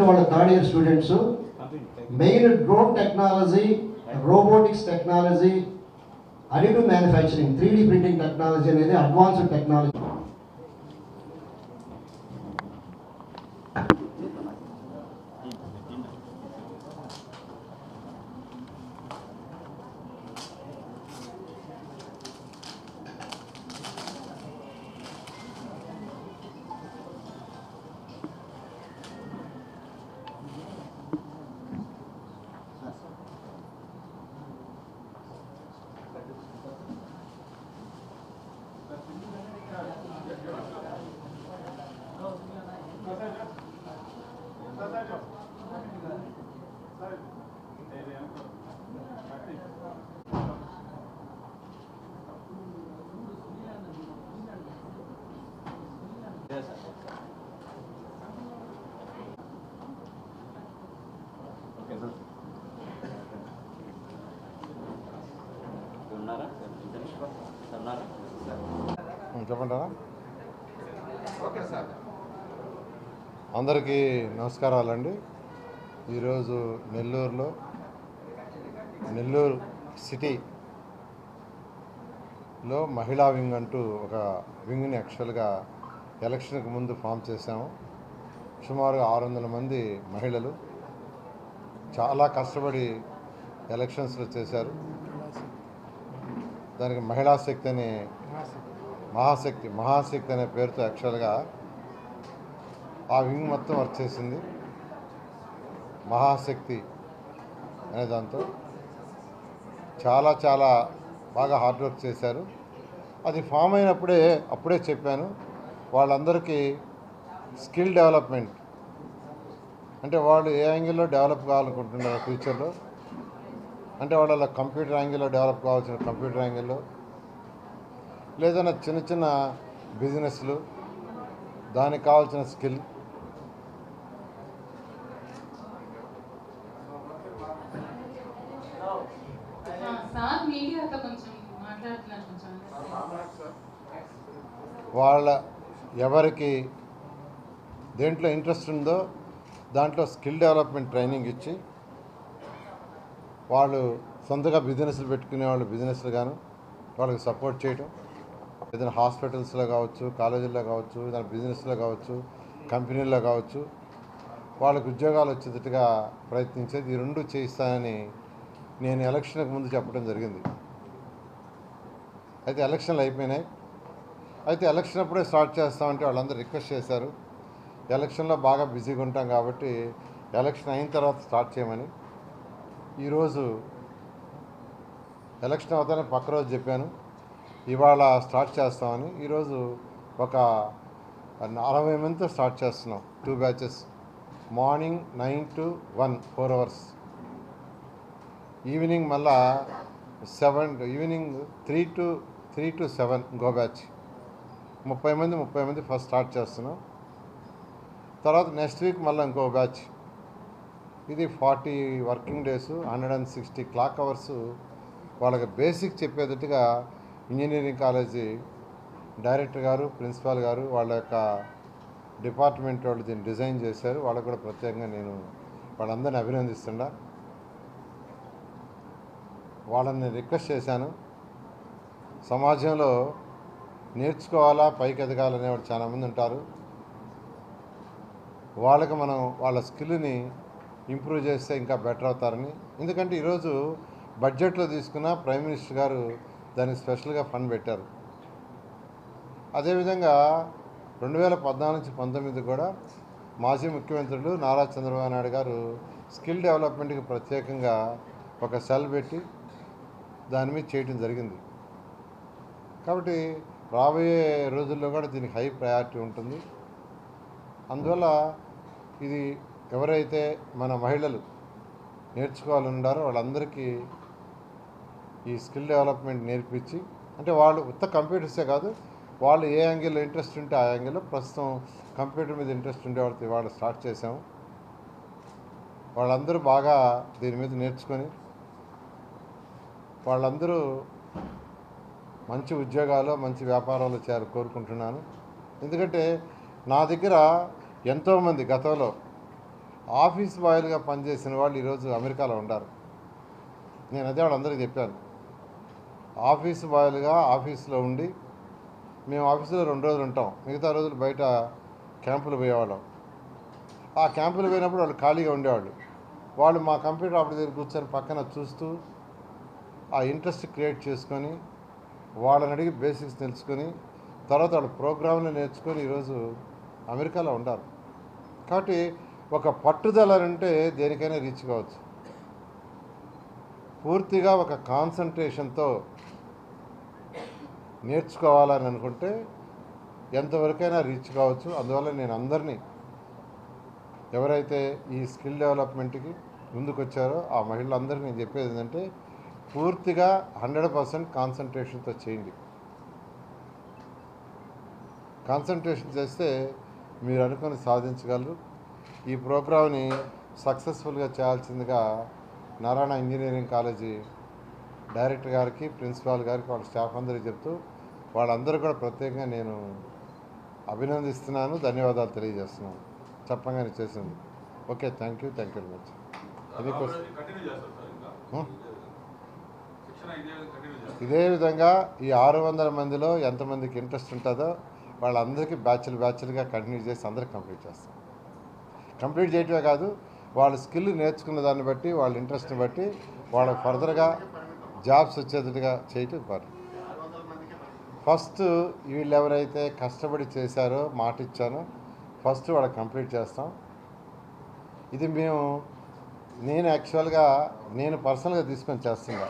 వాళ్ళు third year students main drone technology robotics technology additive manufacturing three printing technology అనేది advanced technology చెప్పంటారా అందరికీ నమస్కారాలండి. ఈరోజు నెల్లూరులో నెల్లూరు సిటీలో మహిళా వింగ్ అంటూ ఒక వింగ్ని యాక్చువల్గా ఎలక్షన్కి ముందు ఫామ్ చేశాము. సుమారు ఆరు వందల మంది మహిళలు చాలా కష్టపడి ఎలక్షన్స్లో చేశారు. దానికి మహిళా శక్తి అనే మహాశక్తి మహాశక్తి అనే పేరుతో యాక్చువల్గా ఆ వింగ్ మొత్తం వర్క్ చేసింది. మహాశక్తి అనే దాంతో చాలా చాలా బాగా హార్డ్ వర్క్ చేశారు. అది ఫామ్ అయినప్పుడే అప్పుడే చెప్పాను. వాళ్ళందరికీ స్కిల్ డెవలప్మెంట్ అంటే వాళ్ళు ఏ యాంగిల్లో డెవలప్ కావాలనుకుంటున్నారు ఫ్యూచర్లో అంటే వాళ్ళ కంప్యూటర్ యాంగిల్లో డెవలప్ కావాల్సిన కంప్యూటర్ యాంగిల్లో లేదన్నా చిన్న చిన్న బిజినెస్లు దానికి కావాల్సిన స్కిల్. వాళ్ళ ఎవరికి దేంట్లో ఇంట్రెస్ట్ ఉందో దాంట్లో స్కిల్ డెవలప్మెంట్ ట్రైనింగ్ ఇచ్చి వాళ్ళు సొంతగా బిజినెస్లు పెట్టుకునే వాళ్ళు బిజినెస్లు గాను వాళ్ళకి సపోర్ట్ చేయటం. ఏదైనా హాస్పిటల్స్లో కావచ్చు కాలేజీల్లో కావచ్చు ఏదైనా బిజినెస్లో కావచ్చు కంపెనీల్లో కావచ్చు వాళ్ళకి ఉద్యోగాలు వచ్చేటట్టుగా ప్రయత్నించేది ఈ రెండు చేయిస్తానని నేను ఎలక్షన్కి ముందు చెప్పడం జరిగింది. అయితే ఎలక్షన్లు అయిపోయినాయి. అయితే ఎలక్షన్ అప్పుడే స్టార్ట్ చేస్తామంటే వాళ్ళందరూ రిక్వెస్ట్ చేశారు. ఎలక్షన్లో బాగా బిజీగా ఉంటాం కాబట్టి ఎలక్షన్ అయిన తర్వాత స్టార్ట్ చేయమని. ఈరోజు ఎలక్షన్ అవుతానే పక్క రోజు చెప్పాను. ఇవాళ స్టార్ట్ చేస్తామని ఈరోజు ఒక నలభై మందితో స్టార్ట్ చేస్తున్నాం. Two batches morning nine to one four hours evening మళ్ళా seven evening three to three to seven go batch ముప్పై మంది ముప్పై మంది ఫస్ట్ స్టార్ట్ చేస్తున్నాం. తర్వాత నెక్స్ట్ వీక్ మళ్ళీ ఇంకో బ్యాచ్ ఇది forty working days hundred and sixty clock hours వాళ్ళకి బేసిక్ చెప్పేటట్టుగా ఇంజనీరింగ్ కాలేజీ డైరెక్టర్ గారు ప్రిన్సిపాల్ గారు వాళ్ళ యొక్క డిపార్ట్మెంట్ వాళ్ళు దీన్ని డిజైన్ చేశారు. వాళ్ళకు కూడా ప్రత్యేకంగా నేను వాళ్ళందరినీ అభినందిస్తున్నా వాళ్ళని రిక్వెస్ట్ చేశాను. సమాజంలో నేర్చుకోవాలా పైకి ఎదగాలనేవాడు చాలామంది ఉంటారు. వాళ్ళకి మనం వాళ్ళ స్కిల్ని ఇంప్రూవ్ చేస్తే ఇంకా బెటర్ అవుతారని. ఎందుకంటే ఈరోజు బడ్జెట్లో తీసుకున్న ప్రైమ్ మినిస్టర్ గారు దానికి స్పెషల్గా ఫండ్ పెట్టారు. అదేవిధంగా రెండు వేల పద్నాలుగు నుంచి పంతొమ్మిది కూడా మాజీ ముఖ్యమంత్రులు నారా చంద్రబాబు నాయుడు గారు స్కిల్ డెవలప్మెంట్కి ప్రత్యేకంగా ఒక సెల్ పెట్టి దాని మీద చేయడం జరిగింది. కాబట్టి రాబోయే రోజుల్లో కూడా దీనికి హై ప్రయారిటీ ఉంటుంది. అందువల్ల ఇది ఎవరైతే మన మహిళలు నేర్చుకోవాలన్నారో వాళ్ళందరికీ ఈ స్కిల్ డెవలప్మెంట్ నేర్పించి అంటే వాళ్ళు ఉత్త కంప్యూటర్సే కాదు వాళ్ళు ఏ యాంగిల్లో ఇంట్రెస్ట్ ఉంటే ఆ యాంగిల్లో ప్రస్తుతం కంప్యూటర్ మీద ఇంట్రెస్ట్ ఉండే వాళ్ళతో ఇవాళ స్టార్ట్ చేసాము వాళ్ళందరూ బాగా దీని మీద నేర్చుకొని వాళ్ళందరూ మంచి ఉద్యోగాలు మంచి వ్యాపారాలు చేయాలి కోరుకుంటున్నాను. ఎందుకంటే నా దగ్గర ఎంతోమంది గతంలో ఆఫీస్ బాయ్లుగా పనిచేసిన వాళ్ళు ఈరోజు అమెరికాలో ఉండారు. నేను అదే వాళ్ళందరికీ చెప్పాను. ఆఫీస్ బాయ్లుగా ఆఫీస్లో ఉండి మేము ఆఫీసులో రెండు రోజులు ఉంటాం. మిగతా రోజులు బయట క్యాంపులు పోయేవాళ్ళం. ఆ క్యాంపులు పోయినప్పుడు వాళ్ళు ఖాళీగా ఉండేవాళ్ళు. వాళ్ళు మా కంప్యూటర్ ఆపరేటర్ దగ్గర కూర్చొని పక్కన చూస్తూ ఆ ఇంట్రెస్ట్ క్రియేట్ చేసుకొని వాళ్ళని అడిగి బేసిక్స్ తెలుసుకొని తర్వాత వాళ్ళు ప్రోగ్రాంలు నేర్చుకొని ఈరోజు అమెరికాలో ఉండాలి కాబట్టి ఒక పట్టుదల అంటే దేనికైనా రీచ్ కావచ్చు. పూర్తిగా ఒక కాన్సన్ట్రేషన్తో నేర్చుకోవాలని అనుకుంటే ఎంతవరకైనా రీచ్ కావచ్చు. అందువల్ల నేను అందరినీ ఎవరైతే ఈ స్కిల్ డెవలప్మెంట్కి ముందుకొచ్చారో ఆ మహిళలందరికీ నేను చెప్పేది ఏంటంటే పూర్తిగా హండ్రెడ్ పర్సెంట్ కాన్సన్ట్రేషన్తో చేయండి. కాన్సన్ట్రేషన్ చేస్తే మీరు అనుకుని సాధించగలరు. ఈ ప్రోగ్రామ్ని సక్సెస్ఫుల్గా చేయాల్సిందిగా నారాయణ ఇంజనీరింగ్ కాలేజీ డైరెక్టర్ గారికి ప్రిన్సిపాల్ గారికి వాళ్ళ స్టాఫ్ అందరికీ చెప్తూ వాళ్ళందరూ కూడా ప్రత్యేకంగా నేను అభినందిస్తున్నాను ధన్యవాదాలు తెలియజేస్తున్నాను. చెప్పంగానే చేసింది. Okay thank you thank you very much. ఇదే విధంగా ఈ ఆరు వందల మందిలో ఎంతమందికి ఇంట్రెస్ట్ ఉంటుందో వాళ్ళందరికీ బ్యాచ్లు బ్యాచ్లుగా కంటిన్యూ చేసి అందరికి కంప్లీట్ చేస్తాం. కంప్లీట్ చేయటమే కాదు వాళ్ళ స్కిల్ నేర్చుకున్న దాన్ని బట్టి వాళ్ళ ఇంట్రెస్ట్ని బట్టి వాళ్ళకి ఫర్దర్గా జాబ్స్ వచ్చేటట్టుగా చేయటం పని. ఫస్ట్ వీళ్ళు ఎవరైతే కష్టపడి చేశారో మాట ఇచ్చానో ఫస్ట్ వాళ్ళకి కంప్లీట్ చేస్తాం. ఇది మేము నేను యాక్చువల్గా నేను పర్సనల్గా తీసుకొని చేస్తున్నా.